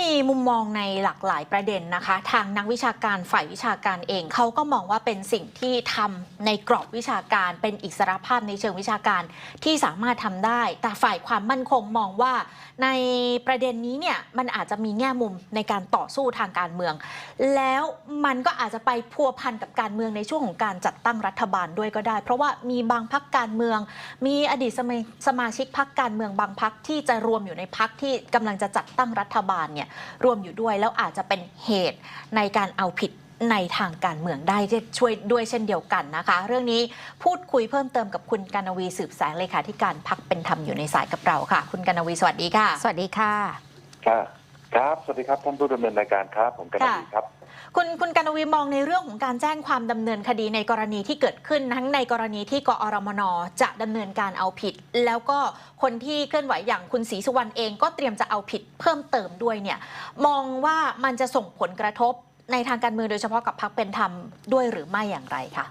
มีมุมมองในหลากหลายประเด็นนะคะ ทางนักวิชาการฝ่ายวิชาการเองเขาก็มองว่าเป็นสิ่งที่ทำในกรอบวิชาการเป็นอิสรภาพในเชิงวิชาการที่สามารถทำได้ แต่ฝ่ายความมั่นคงมองว่าในประเด็นนี้เนี่ยมันอาจจะมีแง่มุมในการต่อสู้ทางการเมือง แล้วมันก็อาจจะไปพัวพันกับการเมืองในช่วงของการจัดตั้งรัฐบาลด้วยก็ได้ เพราะว่ามีบางพักการเมือง มีอดีตสมาสมาชิกพักการเมืองบางพักที่จะรวมอยู่ในพักที่กำลังจะจัดตั้งรัฐบาลเนี่ยรวมอยู่ด้วยแล้วอาจจะเป็นเหตุในการเอาผิดในทางการเมืองได้ช่วยด้วยเช่นเดียวกันนะคะ เรื่องนี้พูดคุยเพิ่มเติมกับคุณกนวีสืบแสงเลขาธิการพักเป็นธรรมอยู่ในสายกับเราค่ะ คุณกนวีสวัสดีค่ะ สวัสดีค่ะครับครับ สวัสดีครับท่านผู้ดำเนินรายการครับผมกันดีครับ คุณคุณกนวีมองในเรื่องของการแจ้งความดำเนินคดีในกรณีที่เกิดขึ้นทั้งในกรณีที่กอรมนจะดำเนินการเอาผิด แล้วก็คนที่เคลื่อนไหวอย่างคุณศรีสุวรรณเองก็เตรียมจะเอาผิดเพิ่มเติมด้วยเนี่ยมองว่ามันจะส่งผลกระทบในทางการเมืองโดยเฉพาะกับพรรคเป็นธรรมด้วยหรือไม่อย่างไรคะ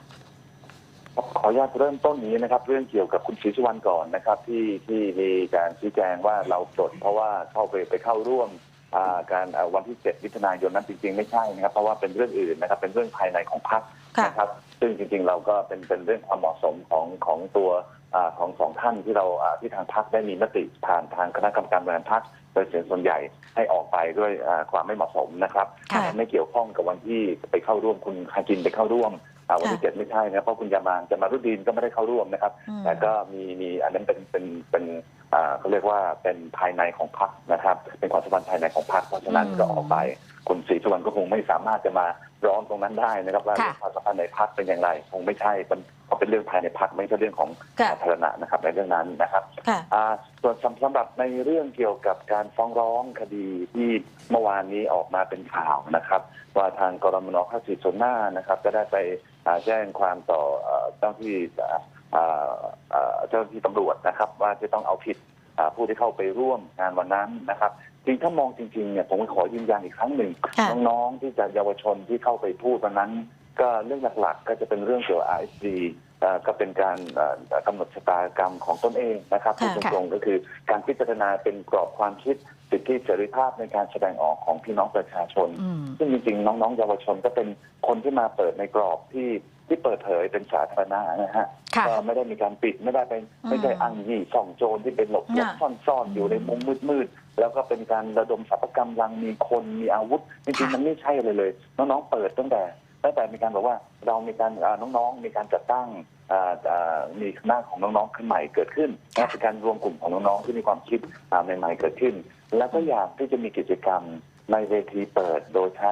ขออนุญาตเริ่มต้นนี้นะครับ เรื่องเกี่ยวกับคุณศรีสุวรรณก่อนนะครับ ที่ที่มีการชี้แจงว่าเราปลดเพราะว่าเข้าไปไปเข้าร่วม การอ่าวันที่ 7 มิถุนายนนั้นจริงๆ ไม่ใช่นะครับ เพราะว่าเป็นเรื่องอื่นนะครับ เป็นเรื่องภายในของพรรคค่ะนะครับ ซึ่งจริงๆ เราก็เป็นเป็นเรื่องความเหมาะสมของของตัวอ่าของสองท่านที่เราอ่าที่ทางพรรคได้มีมติผ่านทางคณะกรรมการบริหารพรรคโดยเสียงส่วนใหญ่ให้ออกไปด้วยอ่าความไม่เหมาะสมนะครับค่ะไม่เกี่ยวข้องกับวันที่ไปเข้าร่วมคุณฮาจินไปเข้าร่วมอ่าวันที่ค่ะเจ็ดไม่ใช่นะเพราะคุณยามางจะมารุดดีนก็ไม่ได้เข้าร่วมนะครับอืมแต่ก็มีมีอันนั้นเป็นเป็นเป็นอ่า เขาเรียกว่าเป็นภายในของพรรคนะครับ เป็นความสัมพันธ์ภายในของพรรคเพราะฉะนั้นอืมก็ออกไปคุณศรีสุวรรณก็คงไม่สามารถจะมาร้องตรงนั้นได้นะครับว่าค่ะเรื่องความสัมพันธ์ในพรรคเป็นอย่างไร คงไม่ใช่เป็นเพราะเป็นเรื่องภายในพรรคไม่ใช่เรื่องของค่ะสาธารณะนะครับในเรื่องนั้นนะครับค่ะอ่าส่วนสำสำหรับในเรื่องเกี่ยวกับการฟ้องร้องคดีที่เมื่อวานนี้ออกมาเป็นข่าวนะครับ ว่าทางกรมนภาคสี่ส่วนหน้านะครับ ก็ได้ไปอ่าแจ้งความต่อเอ่อเจ้าหน้าที่อ่าอ่าอ่า เจ้าหน้าที่ตำรวจนะครับ ว่าจะต้องเอาผิดอ่าผู้ที่เข้าไปร่วมงานวันนั้นนะครับจริงถ้ามองจริงๆเนี่ยผมขอยืนยันอีกครั้งหนึ่งค่ะน้องๆที่จะเยาวชนที่เข้าไปพูดวันนั้น ก็เรื่องหลักๆ ก็จะเป็นเรื่องเกี่ยวกับ RSD เอ่อก็เป็นการเอ่อกำหนดชะตากรรมของตนเองนะครับค่ะพูดตรงๆก็คือการพิจารณาเป็นกรอบความคิดสิทธิเสรีภาพในการแสดงออกของพี่น้องประชาชนอืมซึ่งจริงๆ น้องๆ เยาวชนก็เป็นคนที่มาเปิดในกรอบที่ ที่เปิดเผยเป็นสาธารณะนะฮะค่ะก็ไม่ได้มีการปิดไม่ได้เป็นอืมไม่ใช่อ้างยี่ส่องโจรที่เป็นหลบหลบน่ะซ่อนๆอยู่ในมุมมืดๆแล้วก็เป็นการระดมสรรพกำลังมีคนมีอาวุธจริงค่ะๆมันไม่ใช่เลยเลยน้องๆเปิดตั้งแต่ตั้งแต่มีการบอกว่าเรามีการอ่าน้องๆ มีการจัดตั้งอ่าอ่ามีคณะของน้องๆขึ้นใหม่เกิดขึ้นนะเป็นการรวมกลุ่มของน้องๆที่มีความคิดอ่าใหม่ๆเกิดขึ้น แล้วก็อยากที่จะมีกิจกรรมในเวทีเปิดโดยใช้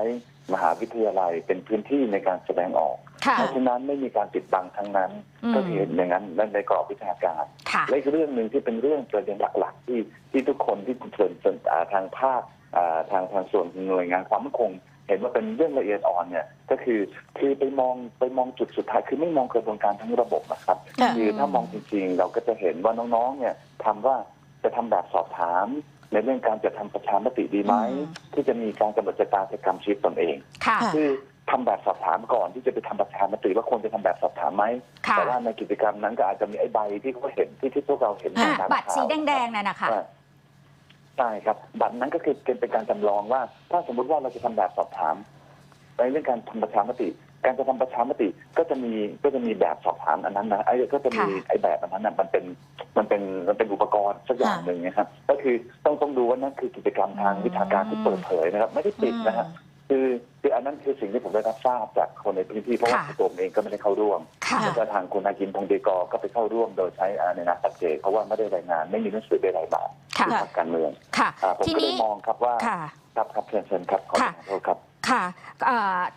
มหาวิทยาลัยเป็นพื้นที่ในการแสดงออกค่ะ เพราะฉะนั้นไม่มีการปิดบังทั้งนั้นอืมก็เห็นอย่างนั้นในกรอบวิชาการค่ะและอีกเรื่องหนึ่งที่เป็นเรื่องประเด็นหลักๆ ที่ที่ทุกคนที่ส่วนส่วนอ่าทางภาคอ่าทางทางส่วนหน่วยงานความมั่นคงเห็นว่าเป็นเรื่องละเอียดอ่อนเนี่ยก็คือคือไปมองไปมองจุดสุดท้ายคือไม่มองกระบวนการทั้งระบบนะครับค่ะคือถ้ามองจริงๆ เราก็จะเห็นว่าน้องๆเนี่ยทำว่าจะทำแบบสอบถาม ในเรื่องการจะทำประชามติดีไหมอืมที่จะมีการกำหนดชะตากรรมชีวิตตนเองค่ะคือ ทำแบบสอบถามก่อนที่จะไปทำประชามติว่าควรจะทำแบบสอบถามไหมค่ะแต่ว่าในกิจกรรมนั้นก็อาจจะมีไอ้ใบที่เขาเห็นที่ที่พวกเราเห็นอ่าตามบัตรสีข่าวแดงๆนั่นนะคะว่าใช่ครับ บัตรนั้นก็คือเป็นเป็นการจำลองว่า ถ้าสมมุติว่าเราจะทำแบบสอบถามในเรื่องการทำประชามติ การจะทำประชามติก็จะมีก็จะมีแบบสอบถามอันนั้นนะไอ้ก็จะมีค่ะไอ้แบบอันนั้นนะมันเป็นมันเป็นมันเป็นอุปกรณ์สักอย่างหนึ่งนะครับก็คือต้องต้องดูว่านั่นคือกิจกรรมทางวิชาการที่เปิดเผยนะครับ ไม่ได้ปิดนะฮะ คือคืออันนั้นคือสิ่งที่ผมได้รับทราบจากคนในพื้นที่เพราะว่าค่ะตัวผมเองก็ไม่ได้เข้าร่วมค่ะแล้วก็ทางคุณอากินพงศ์เดกอก็ไปเข้าร่วมโดยใช้อ่าในนามปัจเจกเพราะว่าไม่ได้รายงานไม่มีหนังสือใดๆมาค่ะที่ทางการเมืองค่ะ อ่าผมทีก็เลนี้ ยมองครับว่าค่ะ ครับครับเชิญเชิญครับขอค่ะ โทษครับ ค่ะ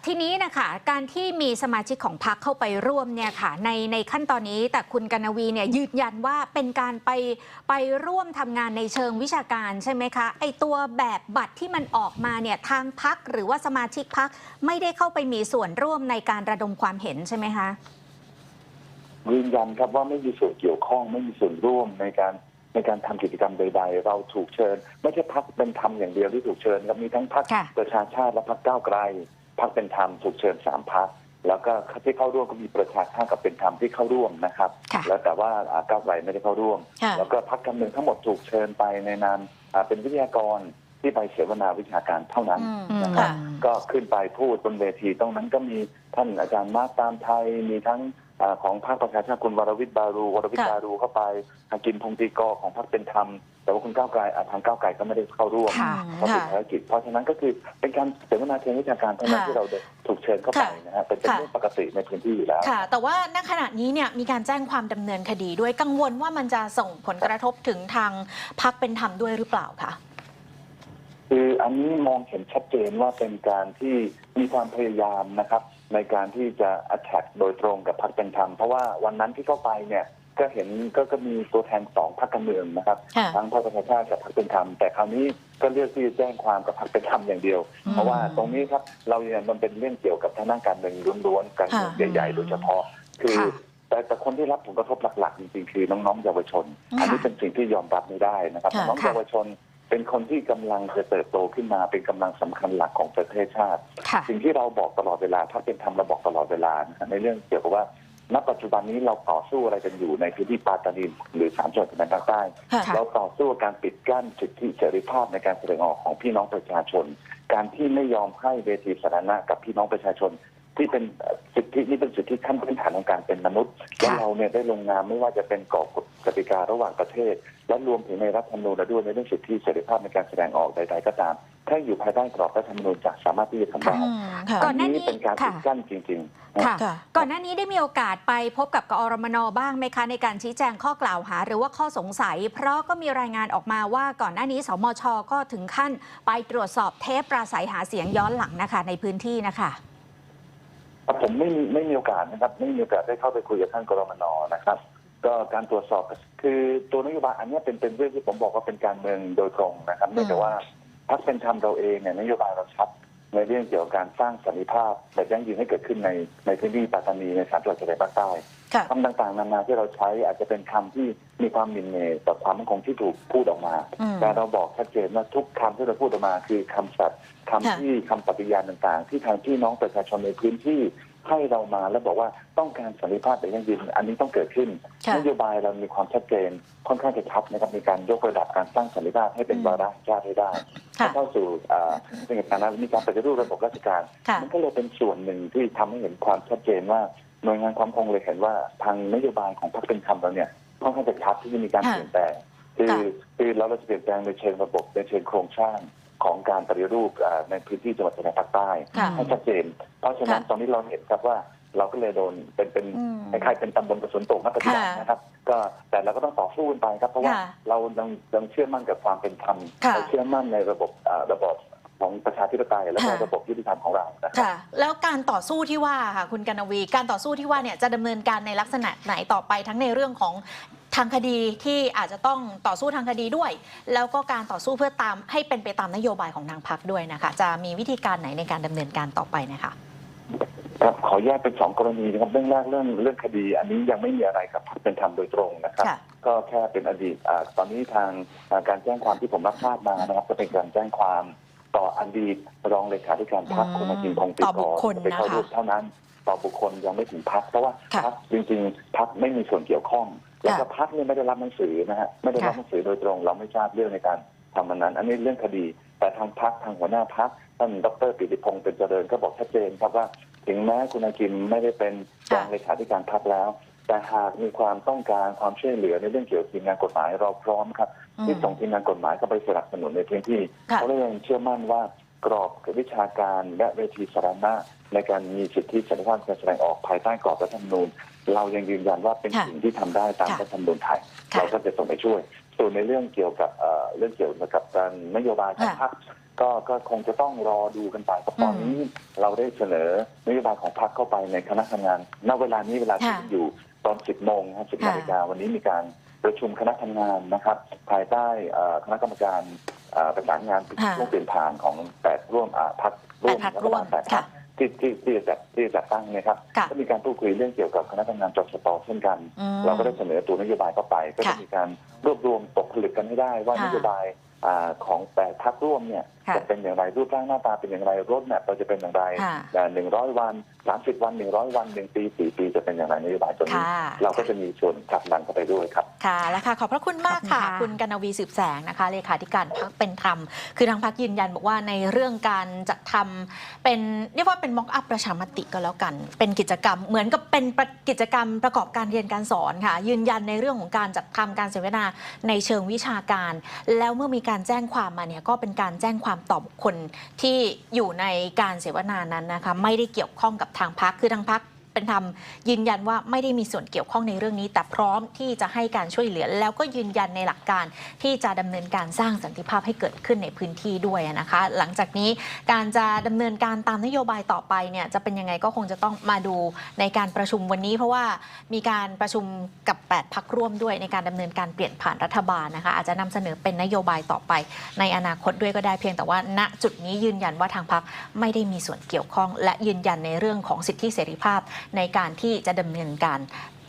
ทีนี้นะคะการที่มีสมาชิกของพรรคเข้าไปร่วมเนี่ยค่ะในในขั้นตอนนี้แต่คุณกนวีเนี่ยยืนยันว่าเป็นการไปไปร่วมทำงานในเชิงวิชาการใช่ไหมคะไอตัวแบบบัตรที่มันออกมาเนี่ยทางพักหรือว่าสมาชิกพักไม่ได้เข้าไปมีส่วนร่วมในการระดมความเห็นใช่ไหมคะยืนยันครับว่าไม่มีส่วนเกี่ยวข้องไม่มีส่วนร่วมในการ ในการทำกิจกรรมใดๆ เราถูกเชิญ ไม่ใช่พักเป็นธรรมอย่างเดียวที่ถูกเชิญครับมีทั้งพักค่ะประชาชาติและพักก้าวไกลพักเป็นธรรมถูกเชิญสามพักแล้วก็ที่เข้าร่วมก็มีประชาชาติกับเป็นธรรมที่เข้าร่วมนะครับค่ะแล้วแต่ว่าอ่าก้าวไกลไม่ได้เข้าร่วมค่ะแล้วก็พักการเมืองทั้งหมดถูกเชิญไปในนามอ่าเป็นวิทยากรที่ไปเสวนาวิชาการเท่านั้นอืมอืมนะครับค่ะก็ขึ้นไปพูดบนเวทีตรงนั้นก็มีท่านอาจารย์มาตามไทยมีทั้งอา ของพรรคประชาชาติคุณวรวิทย์บารูวรวิทย์ค่ะบารูเข้าไปอากินพงศ์ตีกอของพรรคเป็นธรรม แต่ว่าคุณก้าวไกลอะทางก้าวไกลก็ไม่ได้เข้าร่วมค่ะเพราะติดค่ะภารกิจ เพราะฉะนั้นก็คือเป็นการเสวนาเชิงวิชาการเท่านั้นค่ะที่เราได้ถูกเชิญเข้าไปค่ะนะฮะเป็นเป็นค่ะเรื่องปกติในพื้นที่อยู่แล้วค่ะ แต่ว่าณขณะนี้เนี่ยมีการแจ้งความดำเนินคดีด้วยกังวลว่ามันจะส่งผลกระทบถึงทางพักเป็นธรรมด้วยหรือเปล่าคะคืออันนี้มองเห็นชัดเจนว่าเป็นการที่มีความพยายามนะครับ ในการที่จะอัดแทกโดยตรงกับพรรคเป็นธรรมเพราะว่าวันนั้นที่เข้าไปเนี่ยก็เห็นก็ก็มีตัวแทนสองพรรคการเมืองนะครับค่ะทั้งพรรคประชาชาติกับพรรคเป็นธรรมแต่คราวนี้ก็เลือกที่จะแจ้งความกับพรรคเป็นธรรมอย่างเดียวอืมเพราะว่าตรงนี้ครับเราเนี่ยมันเป็นเรื่องเกี่ยวกับทางด้านการเมืองล้วนๆการเมืองค่ะใหญ่ๆโดยเฉพาะ คือค่ะแต่แต่คนที่รับผลกระทบหลักๆจริงๆคือน้องๆเยาวชน อันนี้เป็นสิ่งที่ยอมรับไม่ได้นะครับค่ะน้องๆเยาวชน เป็นคนที่กำลังจะเติบโตขึ้นมาเป็นกำลังสำคัญหลักของประเทศชาติค่ะสิ่งที่เราบอกตลอดเวลา ถ้าเป็นธรรมเราบอกตลอดเวลานะฮะในเรื่องเกี่ยวกับว่าณปัจจุบันนี้เราต่อสู้อะไรกันอยู่ในพื้นที่ปาตานีหรือสามจังหวัดชายแดนภาคใต้ค่ะค่ะเราต่อสู้กับการปิดกั้นสิทธิเสรีภาพในการแสดงออกของพี่น้องประชาชน การที่ไม่ยอมให้เวทีสาธารณะกับพี่น้องประชาชน ที่เป็นเอ่อสิทธินี่เป็นสิทธิขั้นพื้นฐานของการเป็นมนุษย์และเราเนี่ยได้ลงนามไม่ว่าจะเป็นกรอบกติการะหว่างประเทศ และรวมถึงในรัฐธรรมนูญและด้วยในเรื่องสิทธิเสรีภาพในการแสดงออกใดๆก็ตาม ถ้าอยู่ภายใต้กรอบรัฐธรรมนูญจะสามารถที่จะทำได้อืมค่ะก่อนหน้านี้เป็นการปิดกั้นจริงๆนะค่ะค่ะก่อนหน้านี้ได้มีโอกาสไปพบกับกอรมนบ้างไหมคะในการชี้แจงข้อกล่าวหา หรือว่าข้อสงสัย เพราะก็มีรายงานออกมาว่าก่อนหน้านี้สมชก็ถึงขั้น ไปตรวจสอบเทปปราศัยหาเสียงย้อนหลังนะคะในพื้นที่นะคะครับ ผมไม่มีไม่มีโอกาสนะครับ ไม่มีโอกาสได้เข้าไปคุยกับท่านกรมนนะครับ ก็การตรวจสอบคือตัวนโยบายอันเนี้ยเป็นเป็นเรื่องที่ผมบอกว่าเป็นการเมืองโดยตรงนะครับเนื่องจากว่าพรรคเป็นธรรมเราเองเนี่ยนโยบายเราชัดในเรื่องเกี่ยวกับการสร้างสันติภาพแบบยั่งยืนให้เกิดขึ้นในในพื้นที่ปัตตานีในสามจังหวัดชายแดนภาคใต้ ค่ะคำต่างๆนานาที่เราใช้อาจจะเป็นคำที่มีความหมิ่นเหม่ต่อความมั่นคงที่ถูกพูดออกมาอืมแต่เราบอกชัดเจนว่าทุกคำที่เราพูดออกมา คือคำสัตย์คำค่ะที่คำปฏิญาณต่างๆ ที่ทางพี่น้องประชาชนในพื้นที่ให้เรามาแล้วบอกว่าต้องการสันติภาพแบบยั่งยืนอันนี้ต้องเกิดขึ้นค่ะนโยบายเรามีความชัดเจนค่อนข้างจะชัดนะครับมีการยกระดับการสร้างสันติภาพให้เป็นอืมวาระแห่งชาติให้ได้ค่ะเข้าสู่อ่าในการนั้นมีการปฏิรูประบบราชการค่ะมันก็เลยเป็นส่วนหนึ่งที่ทำให้เห็นความชัดเจนว่า หน่วยงานความคงเลยเห็นว่าทางนโยบายของพรรคเป็นธรรมเราเนี่ยค่อนข้างจะชัดที่จะมีการค่ะเปลี่ยนแปลงคือค่ะคือเราจะเปลี่ยนแปลงในเชิงระบบในเชิงโครงสร้างของการปฏิรูปอ่าในพื้นที่จังหวัดชายแดนภาคใต้ค่ะให้ชัดเจน เพราะฉะนั้นค่ะตอนนี้เราเห็นครับว่าเราก็เลยโดนเป็นเป็นอืมคล้ายๆเป็นตำบลกระสุนตกนักปฏิบัติค่ะนะครับ ก็แต่เราก็ต้องต่อสู้กันไปครับ เพราะว่าค่ะเรายังยังเชื่อมั่นกับความเป็นธรรมค่ะเราเชื่อมั่นในระบบอ่าระบบ ของประชาธิปไตยและก็ค่ะ ระบบยุติธรรมของเรานะครับ ค่ะ แล้วการต่อสู้ที่ว่าค่ะคุณกนวี การต่อสู้ที่ว่าเนี่ยจะดำเนินการในลักษณะไหนต่อไปทั้งในเรื่องของทางคดีที่อาจจะต้องต่อสู้ทางคดีด้วย แล้วก็การต่อสู้เพื่อตามให้เป็นไปตามนโยบายของทางพรรคด้วยนะคะ จะมีวิธีการไหนในการดำเนินการต่อไปนะคะ ครับขอแยกเป็นสองกรณีนะครับเรื่องแรกเรื่องเรื่องคดี อันนี้ยังไม่มีอะไรกับพรรคเป็นธรรมโดยตรงนะครับ ค่ะ ก็แค่เป็นอดีตอาตอนนี้ทางอ่าการแจ้งความที่ผมรับทราบมานะครับจะเป็นการแจ้งความ ต่ออดีตรองเลขาธิการพรรคอืมคุณอาจินพงศ์ปีต่อบุกครคลไปเข้านะคะร่วมเท่านั้น ต่อบุคคลยังไม่ถึงพรรคเพราะว่าค่ะ พรรคจริงๆพรรคไม่มีส่วนเกี่ยวข้อง แล้วก็พรรคเนี่ยไม่ได้รับหนังสือนะฮะไม่ได้รับค่ะ หนังสือโดยตรง เราไม่ทราบเรื่องในการทำมันนั้น อันนี้เรื่องคดี แต่ทางพรรคทางหัวหน้าพรรคท่านดรปิติพงศ์เป็นเจริญก็บอกชัดเจนครับว่า ถึงแม้คุณอากิมไม่ได้เป็นรองเลขาธิการพรรคแล้ว แต่หากมีความต้องการความช่วยเหลือในเรื่องเกี่ยวกับทีมงานกฎหมายเราพร้อมครับอืมที่ส่งทีมงานกฎหมายเข้าไปสนับสนุนในพื้นที่ค่ะเพราะเรายังเชื่อมั่นว่ากรอบวิชาการและเวทีสาธารณะในการมีสิทธิเสรีภาพการแสดงออกภายใต้กรอบรัฐธรรมนูญ เรายังยืนยันว่าเป็นค่ะสิ่งที่ทำได้ตามค่ะรัฐธรรมนูญไทยค่ะเราก็จะส่งไปช่วย ส่วนในเรื่องเกี่ยวกับเอ่อเรื่องเกี่ยวกับการนโยบายของค่ะพรรคก็ก็คงจะต้องรอดูกันไปเพราะตอนนี้เราได้เสนอนโยบายของพรรคเข้าไปในคณะทำงานณเวลานี้เวลาที่ค่ะอยู่ต อน 10 โมงนะ10ค่ะนาฬิกาวันนี้มีการประชุมคณะทำงานนะครับ ภายใต้เอ่อคณะกรรมการเอ่อประสานงานค่ะช่วงเปลี่ยนผ่านของแปดร่วมอ่าพรรคร่วมแปดพรรคร่วมแปดพรรค่ะคที่ที่ที่จะจัดที่จะจัดตั้งเนะครับค่ะก็มีการพูดคุยเรื่องเกี่ยวกับคณะทำงานจสตเช่นกันอืมเราก็ได้เสนอตัวนโยบายเข้าไป ก็จะค่ะมีการรวบรวมตกผลึกกันให้ได้ว่าค่ะนโยบายอ่าของแปดพักร่วมเนี่ยค่ะ จะเป็นอย่างไรรูปร่างหน้าตาเป็นอย่างไรรถแมพเราจะเป็นอย่างไรค่ะหนึ่งร้อยวันสามสิบวันหนึ่งร้อยวันหนึ่งปีสี่ปีจะเป็นอย่างไรนโยบายตัวนี้ค่ะเราก็จะมีส่วนผลักดันเข้าไปด้วยครับค่ะแล้วค่ะขอบพระคุณมากค่ะขอบคุณค่ะ คุณกนวีสืบแสงนะคะเลขาธิการพักเป็นธรรม คือทางพักยืนยันบอกว่าในเรื่องการจัดทำเป็นเรียกว่าเป็นม็อกอัพประชามติก็แล้วกัน เป็นกิจกรรมเหมือนกับเป็นประกิจกรรมประกอบการเรียนการสอนค่ะ ยืนยันในเรื่องของการจัดทำการเสวนาในเชิงวิชาการ แล้วเมื่อมีการแจ้งความมาเนี่ยก็เป็นการแจ้งความตอบคนที่อยู่ในการเสวนานั้นนะคะไม่ได้เกี่ยวข้องกับทางพักคือทางพัก เป็นธรรมยืนยันว่าไม่ได้มีส่วนเกี่ยวข้องในเรื่องนี้ แต่พร้อมที่จะให้การช่วยเหลือ แล้วก็ยืนยันในหลักการที่จะดำเนินการสร้างสันติภาพให้เกิดขึ้นในพื้นที่ด้วยนะคะ หลังจากนี้การจะดำเนินการตามนโยบายต่อไปเนี่ยจะเป็นยังไงก็คงจะต้องมาดูในการประชุมวันนี้ เพราะว่ามีการประชุมกับ 8 พักร่วมด้วยในการดำเนินการเปลี่ยนผ่านรัฐบาลนะคะ อาจจะนำเสนอเป็นนโยบายต่อไป ในอนาคตด้วยก็ได้เพียงแต่ว่า ณจุดนี้ยืนยันว่าทางพักไม่ได้มีส่วนเกี่ยวข้อง และยืนยันในเรื่องของสิทธิเสรีภาพในการที่จะดำเนินการ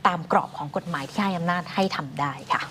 ตามกรอบของกฎหมายที่ให้อำนาจให้ทำได้ค่ะ